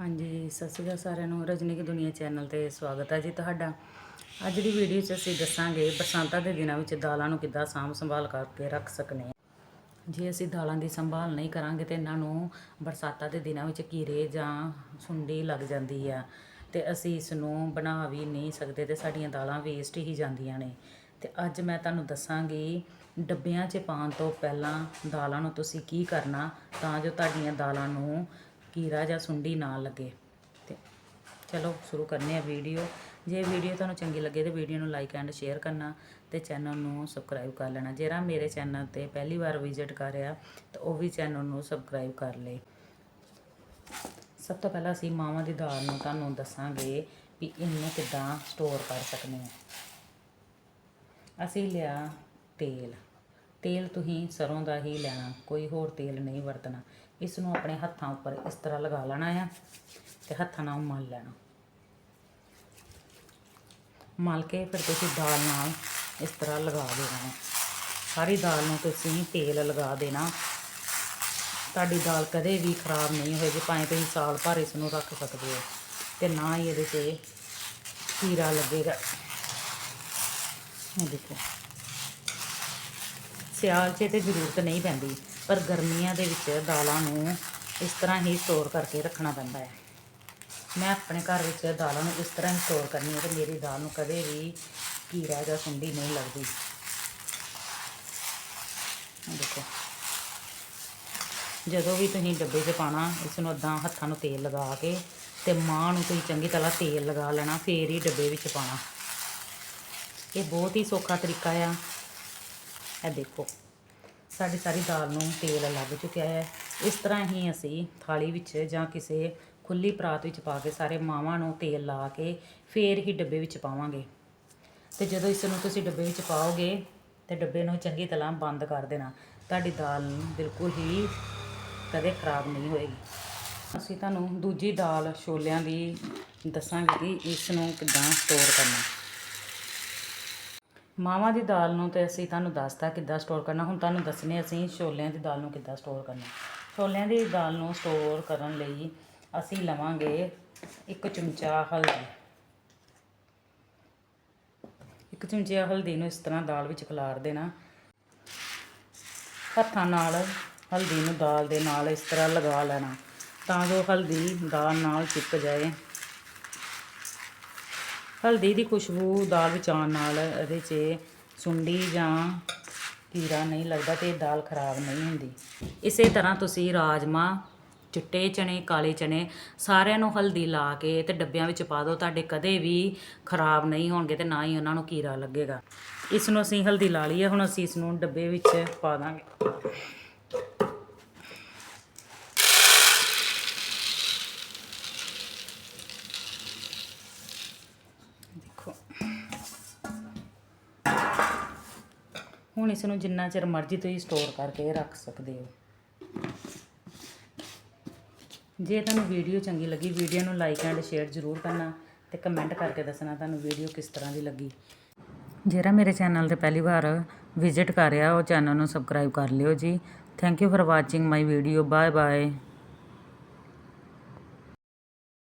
ਹਾਂਜੀ, ਸਤਿ ਸ਼੍ਰੀ ਅਕਾਲ ਸਾਰਿਆਂ ਨੂੰ। ਰਜਨੀ ਕੀ ਦੁਨੀਆ ਚੈਨਲ ਤੇ ਸਵਾਗਤ ਹੈ ਜੀ ਤੁਹਾਡਾ। ਅੱਜ ਦੀ ਵੀਡੀਓ 'ਚ ਅਸੀਂ ਦੱਸਾਂਗੇ ਬਰਸਾਤਾਂ ਦੇ ਦਿਨਾਂ ਵਿੱਚ ਦਾਲਾਂ ਨੂੰ ਕਿੱਦਾਂ ਸਾਂਭ ਸੰਭਾਲ ਕਰਕੇ ਰੱਖ ਸਕਨੇ ਜੇ ਅਸੀਂ ਦਾਲਾਂ ਦੀ ਸੰਭਾਲ ਨਹੀਂ ਕਰਾਂਗੇ ਤੇ ਇਹਨਾਂ ਨੂੰ ਬਰਸਾਤਾਂ ਦੇ ਦਿਨਾਂ ਵਿੱਚ ਕੀੜੇ ਜਾਂ ਸੁੰਡੀ ਲੱਗ ਜਾਂਦੀ ਆ ਤੇ ਅਸੀਂ ਇਸ ਨੂੰ ਬਣਾ ਵੀ ਨਹੀਂ ਸਕਦੇ ਤੇ ਸਾਡੀਆਂ ਦਾਲਾਂ ਵੇਸਟ ਹੀ ਜਾਂਦੀਆਂ ਨੇ। ਤੇ ਅੱਜ ਮੈਂ ਤੁਹਾਨੂੰ ਦੱਸਾਂਗੀ ਡੱਬਿਆਂ 'ਚ ਪਾਉਣ ਤੋਂ ਪਹਿਲਾਂ ਦਾਲਾਂ ਨੂੰ ਤੁਸੀਂ ਕੀ ਕਰਨਾ ਤਾਂ ਜੋ ਤੁਹਾਡੀਆਂ ਦਾਲਾਂ ਨੂੰ ਕੀੜਾ ਜਾਂ ਸੁੰਡੀ ਨਾ ਲੱਗੇ। ਤੇ ਚਲੋ, ਸ਼ੁਰੂ ਕਰਨੇ ਆ ਵੀਡੀਓ। ਜੇ ਵੀਡੀਓ ਤੁਹਾਨੂੰ ਚੰਗੀ ਲੱਗੇ ਤੇ ਵੀਡੀਓ ਨੂੰ ਲਾਈਕ ਐਂਡ ਸ਼ੇਅਰ ਕਰਨਾ ਤੇ ਚੈਨਲ ਨੂੰ ਸਬਸਕ੍ਰਾਈਬ ਕਰ ਲੈਣਾ। ਜਿਹੜਾ ਮੇਰੇ ਚੈਨਲ ਤੇ ਪਹਿਲੀ ਵਾਰ ਵਿਜ਼ਿਟ ਕਰ ਰਿਹਾ, ਤਾਂ ਉਹ ਵੀ ਚੈਨਲ ਨੂੰ ਸਬਸਕ੍ਰਾਈਬ ਕਰ ਲੇ। ਸਭ ਤੋਂ ਪਹਿਲਾਂ ਅਸੀਂ ਮਾਵਾਂ ਦੀ ਦਾਲ ਨੂੰ ਤੁਹਾਨੂੰ ਦੱਸਾਂਗੇ ਵੀ ਇਹਨੂੰ ਕਿੱਦਾਂ ਸਟੋਰ ਕਰ ਸਕਦੇ ਹਾਂ। ਅਸੀਂ ਲਿਆ ਤੇਲ। ਤੇਲ ਤੁਸੀਂ ਸਰੋਂ ਦਾ ਹੀ ਲੈਣਾ, ਕੋਈ ਹੋਰ ਤੇਲ ਨਹੀਂ ਵਰਤਣਾ। ਇਸ ਨੂੰ ਆਪਣੇ ਹੱਥਾਂ ਉੱਪਰ ਇਸ ਤਰ੍ਹਾਂ ਲਗਾ ਲੈਣਾ ਆ ਤੇ ਹੱਥਾਂ ਨਾਲ ਮਲ ਲੈਣਾ। ਮਲ ਕੇ ਫਿਰ ਤੁਸੀਂ ਦਾਲ ਨਾਲ ਇਸ ਤਰ੍ਹਾਂ ਲਗਾ ਦੇਣਾ। ਹੈ ਸਾਰੀ ਦਾਲ ਨੂੰ ਤੁਸੀਂ ਤੇਲ ਲਗਾ ਦੇਣਾ। ਤੁਹਾਡੀ ਦਾਲ ਕਦੇ ਵੀ ਖਰਾਬ ਨਹੀਂ ਹੋਏਗੀ, ਭਾਵੇਂ ਤੁਸੀਂ ਸਾਲ ਭਰ ਇਸ ਨੂੰ ਰੱਖ ਸਕਦੇ ਹੋ ਤੇ ਨਾ ਹੀ ਇਹਦੇ 'ਤੇ ਕੀੜਾ ਲੱਗੇਗਾ। ਇਹ ਦੇਖੋ। ਸਿਆਲ 'ਚ ਤੇ ਜ਼ਰੂਰਤ ਨਹੀਂ ਪੈਂਦੀ, ਪਰ ਗਰਮੀਆਂ ਦੇ ਵਿੱਚ ਦਾਲਾਂ ਨੂੰ ਇਸ ਤਰ੍ਹਾਂ ਹੀ ਸਟੋਰ ਕਰਕੇ ਰੱਖਣਾ ਪੈਂਦਾ ਹੈ। ਮੈਂ ਆਪਣੇ ਘਰ ਵਿੱਚ ਦਾਲਾਂ ਨੂੰ ਇਸ ਤਰ੍ਹਾਂ ਹੀ ਸਟੋਰ ਕਰਨੀ ਹੈ ਤੇ ਮੇਰੀ ਦਾਲ ਨੂੰ ਕਦੇ ਵੀ ਕੀੜਾ ਜਾਂ ਸੁੰਡੀ ਨਹੀਂ ਲੱਗਦੀ। ਦੇਖੋ। ਜਦੋਂ ਵੀ ਤੁਸੀਂ ਡੱਬੇ 'ਚ ਪਾਣਾ ਇਸ ਨੂੰ ਅੱਦਾਂ ਹੱਥਾਂ ਨੂੰ ਤੇਲ ਲਗਾ ਕੇ ਤੇ ਮਾਂ ਨੂੰ ਤੁਸੀਂ ਚੰਗੀ ਤਰ੍ਹਾਂ ਤੇਲ ਲਗਾ ਲੈਣਾ, ਫੇਰ ਹੀ ਡੱਬੇ ਵਿੱਚ ਪਾਣਾ ਇਹ ਬਹੁਤ ਹੀ ਸੌਖਾ ਤਰੀਕਾ ਆ। ਇਹ ਦੇਖੋ, ਸਾਡੀ ਸਾਰੀ ਦਾਲ ਨੂੰ ਤੇਲ ਲੱਗ ਚੁੱਕਿਆ ਹੈ। ਇਸ ਤਰ੍ਹਾਂ ਹੀ ਅਸੀਂ ਥਾਲੀ ਵਿੱਚ ਜਾਂ ਕਿਸੇ ਖੁੱਲੀ ਪਰਾਤ ਵਿੱਚ ਪਾ ਕੇ ਸਾਰੇ ਮਾਵਾਂ ਨੂੰ ਤੇਲ ਲਾ ਕੇ ਫੇਰ ਹੀ ਡੱਬੇ ਵਿੱਚ ਪਾਵਾਂਗੇ। ਤੇ ਜਦੋਂ ਇਸ ਨੂੰ ਤੁਸੀਂ ਡੱਬੇ ਵਿੱਚ ਪਾਓਗੇ, ਤੇ ਡੱਬੇ ਨੂੰ ਚੰਗੀ ਤਰ੍ਹਾਂ ਬੰਦ ਕਰ ਦੇਣਾ। ਤੁਹਾਡੀ ਦਾਲ ਬਿਲਕੁਲ ਹੀ ਕਦੇ ਖਰਾਬ ਨਹੀਂ ਹੋਏਗੀ। ਅਸੀਂ ਤੁਹਾਨੂੰ ਦੂਜੀ ਦਾਲ ਛੋਲਿਆਂ ਦੀ ਦੱਸਾਂਗੇ ਕਿ ਇਸ ਨੂੰ ਕਿੱਦਾਂ ਸਟੋਰ ਕਰਨਾ। ਮਾਵਾਂ ਦੀ ਦਾਲ ਨੂੰ ਤੇ ਅਸੀਂ ਤੁਹਾਨੂੰ ਦੱਸਤਾ ਕਿੱਦਾਂ ਸਟੋਰ ਕਰਨਾ। ਹੁਣ ਤੁਹਾਨੂੰ ਦੱਸਨੇ ਅਸੀਂ ਛੋਲਿਆਂ ਦੀ ਦਾਲ ਨੂੰ ਕਿੱਦਾਂ ਸਟੋਰ ਕਰਨਾ। ਛੋਲਿਆਂ ਦੀ ਦਾਲ ਨੂੰ ਸਟੋਰ ਕਰਨ ਲਈ ਅਸੀਂ ਲਵਾਂਗੇ ਇੱਕ ਚਮਚਾ ਹਲਦੀ। ਇੱਕ ਚਮਚਾ ਹਲਦੀ ਨੂੰ ਇਸ ਤਰ੍ਹਾਂ ਦਾਲ ਵਿੱਚ ਖਿਲਾਰ ਦੇਣਾ। ਹੱਥਾਂ ਨਾਲ ਹਲਦੀ ਨੂੰ ਦਾਲ ਦੇ ਨਾਲ ਇਸ ਤਰ੍ਹਾਂ ਲਗਾ ਲੈਣਾ ਤਾਂ ਜੋ ਹਲਦੀ ਦਾਲ ਨਾਲ ਚਿਪਕ ਜਾਏ। ਹਲਦੀ ਦੀ ਖੁਸ਼ਬੂ ਦਾਲ ਵਿੱਚ ਆਉਣ ਨਾਲ ਇਹਦੇ 'ਚ ਸੁੰਡੀ ਜਾਂ ਕੀੜਾ ਨਹੀਂ ਲੱਗਦਾ ਤੇ ਦਾਲ ਖਰਾਬ ਨਹੀਂ ਹੁੰਦੀ। ਇਸੇ ਤਰ੍ਹਾਂ ਤੁਸੀਂ ਰਾਜਮਾ, ਚਿੱਟੇ ਚਣੇ ਕਾਲੇ ਚਣੇ ਸਾਰਿਆਂ ਨੂੰ ਹਲਦੀ ਲਾ ਕੇ ਤੇ ਡੱਬਿਆਂ ਵਿੱਚ ਪਾ ਦਿਓ, ਤੁਹਾਡੇ ਕਦੇ ਵੀ ਖਰਾਬ ਨਹੀਂ ਹੋਣਗੇ ਤੇ ਨਾ ਹੀ ਉਹਨਾਂ ਨੂੰ ਕੀੜਾ ਲੱਗੇਗਾ। ਇਸ ਨੂੰ ਅਸੀਂ ਹਲਦੀ ਲਾ ਲਈ ਹੈ, ਹੁਣ ਅਸੀਂ ਇਸ ਨੂੰ ਡੱਬੇ ਵਿੱਚ ਪਾ ਦਾਂਗੇ। ਹੁਣ ਇਸ ਨੂੰ ਜਿੰਨਾ ਚਿਰ ਮਰਜ਼ੀ ਤੁਸੀਂ ਸਟੋਰ ਕਰਕੇ ਰੱਖ ਸਕਦੇ ਹੋ। ਜੇ ਤੁਹਾਨੂੰ ਵੀਡੀਓ ਚੰਗੀ ਲੱਗੀ ਵੀਡੀਓ ਨੂੰ ਲਾਈਕ ਐਂਡ ਸ਼ੇਅਰ ਜ਼ਰੂਰ ਕਰਨਾ ਤੇ ਕਮੈਂਟ ਕਰਕੇ ਦੱਸਣਾ ਤੁਹਾਨੂੰ ਵੀਡੀਓ ਕਿਸ ਤਰ੍ਹਾਂ ਦੀ ਲੱਗੀ। ਜਿਹੜਾ ਮੇਰੇ ਚੈਨਲ ਤੇ ਪਹਿਲੀ ਵਾਰ ਵਿਜ਼ਿਟ ਕਰ ਰਿਹਾ, ਉਹ ਚੈਨਲ ਨੂੰ ਸਬਸਕ੍ਰਾਈਬ ਕਰ ਲਿਓ ਜੀ। Thank you for watching my video bye bye